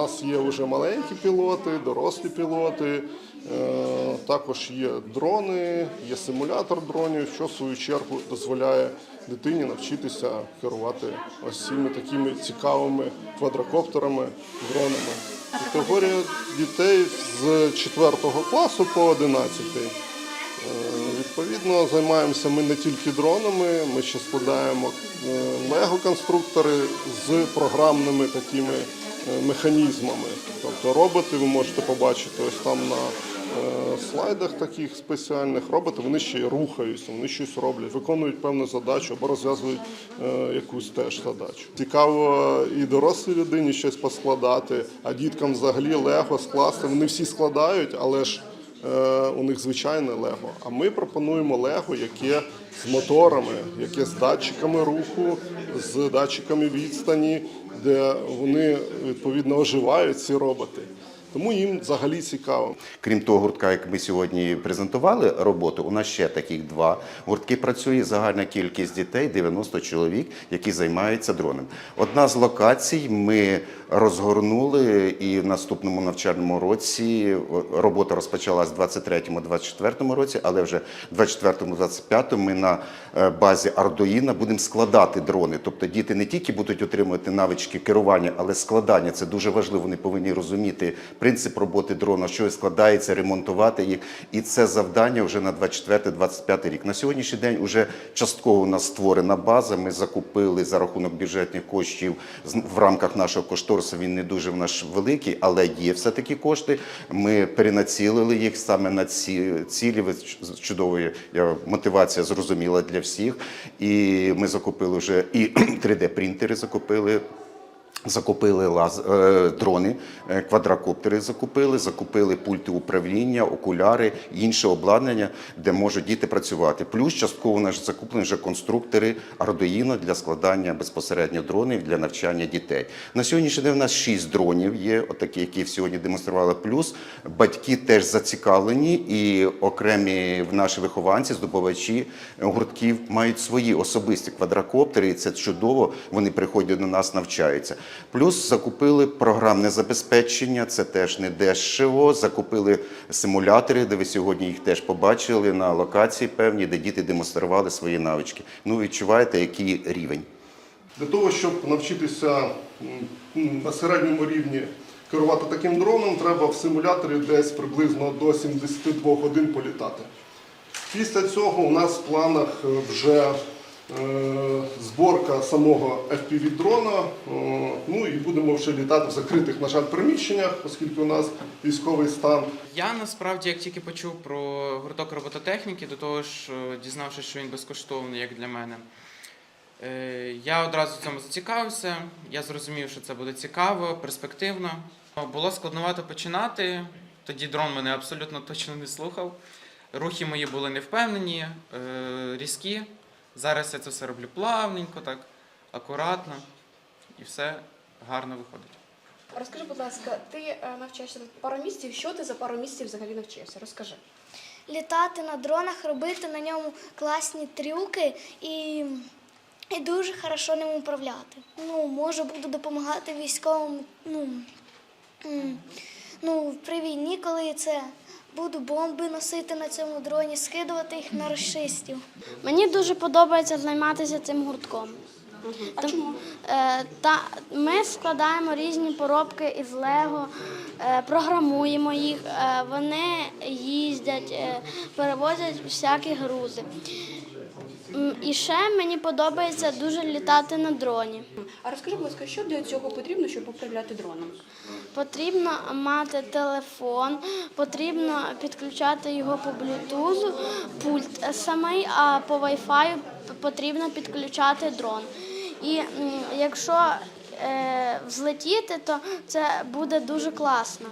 нас є вже маленькі пілоти, дорослі пілоти, е, також є дрони, є симулятор дронів, що в свою чергу дозволяє дитині навчитися керувати ось цими такими цікавими квадрокоптерами, дронами. Категорія дітей з 4 класу по 11. Е, Відповідно, займаємося ми не тільки дронами, ми ще складаємо лего-конструктори з програмними такими е, механізмами. Тобто роботи ви можете побачити ось там на е, слайдах таких спеціальних. Роботи вони ще й рухаються, вони щось роблять, виконують певну задачу або розв'язують е, якусь теж задачу. Цікаво і дорослій людині щось поскладати, а діткам взагалі лего скласти. Вони всі складають, але ж Е, у них звичайне лего. А ми пропонуємо лего, яке з моторами, яке з датчиками руху, з датчиками відстані, де вони відповідно оживають ці роботи. Тому їм взагалі цікаво. Крім того гуртка, як ми сьогодні презентували роботу, у нас ще таких два гуртки працює. Загальна кількість дітей 90 чоловік, які займаються дроном. Одна з локацій ми розгорнули, і в наступному навчальному році робота розпочалась в 23-24 році, але вже в 24-25 ми на е, базі Arduino будемо складати дрони. Тобто діти не тільки будуть отримувати навички керування, але складання це дуже важливо. Вони повинні розуміти принцип роботи дрона, що складається, ремонтувати їх. І це завдання вже на 24-25 рік. На сьогоднішній день вже частково у нас створена база. Ми закупили за рахунок бюджетних коштів в рамках нашого кошторису. Він не дуже в наш великий, але є все таки кошти. Ми перенацілили їх саме на ці цілі. Чудової мотивація зрозуміла для всіх. І ми закупили вже і 3D принтери закупили. Закупили лаз... е, дрони, е, квадрокоптери закупили, закупили пульти управління, окуляри, інше обладнання, де можуть діти працювати. Плюс частково у нас закуплені вже конструктори Arduino для складання безпосередньо дронів для навчання дітей. На сьогоднішній день у нас шість дронів є, отакі, які сьогодні демонстрували. Плюс батьки теж зацікавлені, і окремі наші вихованці, здобувачі гуртків мають свої особисті квадрокоптери, і це чудово. Вони приходять до нас, навчаються. Плюс закупили програмне забезпечення, це теж не дешево. Закупили симулятори, де ви сьогодні їх теж побачили на локації певні, де діти демонстрували свої навички. Ну відчуваєте, який рівень. Для того, щоб навчитися на середньому рівні керувати таким дроном, треба в симуляторі десь приблизно до 72 годин політати. Після цього у нас в планах е, вже зборка самого FPV-дрона. е, Ну і будемо вже літати в закритих, на жаль, приміщеннях, оскільки у нас військовий стан. Я насправді, як тільки почув про гурток робототехніки, до того ж, е, дізнавшись, що він безкоштовний, як для мене, е, я одразу цьому зацікавився. Я зрозумів, що це буде цікаво, перспективно. Було складновато починати. Тоді дрон мене абсолютно точно не слухав. Рухи мої були невпевнені, е, різкі. Зараз я це все роблю плавненько, так, акуратно, і все гарно виходить. Розкажи, будь ласка, ти е, навчаєшся тут пару місяців. Що ти за пару місяців взагалі навчився? Розкажи. літати на дронах, робити на ньому класні трюки і, і дуже хорошо ним управляти. Ну, може, буду допомагати військовим. Ну, ну, при війні, коли це буду бомби носити на цьому дроні, скидувати їх на расистів. Мені дуже подобається займатися цим гуртком. А чому? Е, та, ми складаємо різні поробки із Лего, е, програмуємо їх, е, вони їздять, е, перевозять всякі грузи. І ще мені подобається дуже літати на дроні. А розкажи, будь ласка, що для цього потрібно, щоб управляти дроном? Потрібно мати телефон, потрібно підключати його по блютузу, пульт самий, а по Wi-Fi потрібно підключати дрон. І якщо е, взлетіти, то це буде дуже класно.